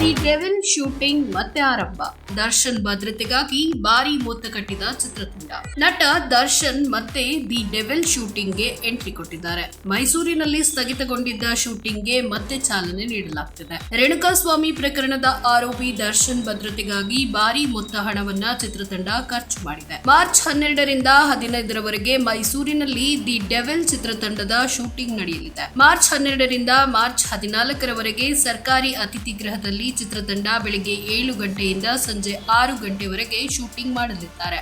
The devil shooting ಮತ್ತೆ ಆರಂಭ ದರ್ಶನ್ ಭದ್ರತೆಗಾಗಿ ಭಾರಿ ಮೊತ್ತ ಕಟ್ಟಿದ ಚಿತ್ರತಂಡ. ನಟ ದರ್ಶನ್ ಮತ್ತೆ ದಿ ಡೆವಿಲ್ ಶೂಟಿಂಗ್ಗೆ ಎಂಟ್ರಿ ಕೊಟ್ಟಿದ್ದಾರೆ. ಮೈಸೂರಿನಲ್ಲಿ ಸ್ಥಗಿತಗೊಂಡಿದ್ದ ಶೂಟಿಂಗ್ಗೆ ಮತ್ತೆ ಚಾಲನೆ ನೀಡಲಾಗ್ತಿದೆ. ರೇಣುಕಾಸ್ವಾಮಿ ಪ್ರಕರಣದ ಆರೋಪಿ ದರ್ಶನ್ ಭದ್ರತೆಗಾಗಿ ಭಾರಿ ಮೊತ್ತ ಹಣವನ್ನ ಚಿತ್ರತಂಡ ಖರ್ಚು ಮಾಡಿದೆ. ಮಾರ್ಚ್ ಹನ್ನೆರಡರಿಂದ ಹದಿನೈದರವರೆಗೆ ಮೈಸೂರಿನಲ್ಲಿ ದಿ ಡೆವಿಲ್ ಚಿತ್ರತಂಡದ ಶೂಟಿಂಗ್ ನಡೆಯಲಿದೆ. ಮಾರ್ಚ್ ಹನ್ನೆರಡರಿಂದ ಮಾರ್ಚ್ ಹದಿನಾಲ್ಕರವರೆಗೆ ಸರ್ಕಾರಿ ಅತಿಥಿ ಗೃಹದಲ್ಲಿ ಚಿತ್ರತಂಡ ಬೆಳಿಗ್ಗೆ ಏಳು ಗಂಟೆಯಿಂದ ಸಂಜೆ ಆರು ಗಂಟೆವರೆಗೆ ಶೂಟಿಂಗ್ ಮಾಡಲಿದ್ದಾರೆ.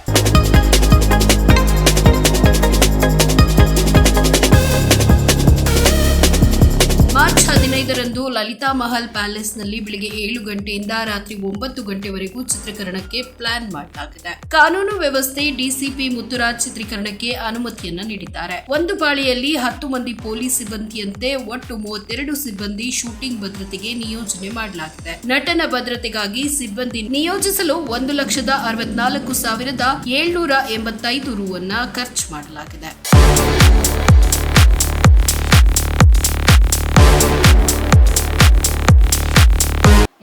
ಹದಿನೈದರಂದು ಲಲಿತಾ ಮಹಲ್ ಪ್ಯಾಲೇಸ್ನಲ್ಲಿ ಬೆಳಿಗ್ಗೆ ಏಳು ಗಂಟೆಯಿಂದ ರಾತ್ರಿ ಒಂಬತ್ತು ಗಂಟೆವರೆಗೂ ಚಿತ್ರೀಕರಣಕ್ಕೆ ಪ್ಲಾನ್ ಮಾಡಲಾಗಿದೆ. ಕಾನೂನು ವ್ಯವಸ್ಥೆ, ಡಿಸಿಪಿ ಮುತ್ತುರಾಜ್ ಚಿತ್ರೀಕರಣಕ್ಕೆ ಅನುಮತಿಯನ್ನ ನೀಡಿದ್ದಾರೆ. ಒಂದು ಪಾಳಿಯಲ್ಲಿ ಹತ್ತು ಮಂದಿ ಪೊಲೀಸ್ ಸಿಬ್ಬಂದಿಯಂತೆ ಒಟ್ಟು ಮೂವತ್ತೆರಡು ಸಿಬ್ಬಂದಿ ಶೂಟಿಂಗ್ ಭದ್ರತೆಗೆ ನಿಯೋಜನೆ ಮಾಡಲಾಗಿದೆ. ನಟನ ಭದ್ರತೆಗಾಗಿ ಸಿಬ್ಬಂದಿ ನಿಯೋಜಿಸಲು ಒಂದು ಲಕ್ಷದ ಅರವತ್ನಾಲ್ಕು ಸಾವಿರದ ಏಳ್ನೂರ ಎಂಬತ್ತೈದು ರೂವನ್ನ ಖರ್ಚು ಮಾಡಲಾಗಿದೆ.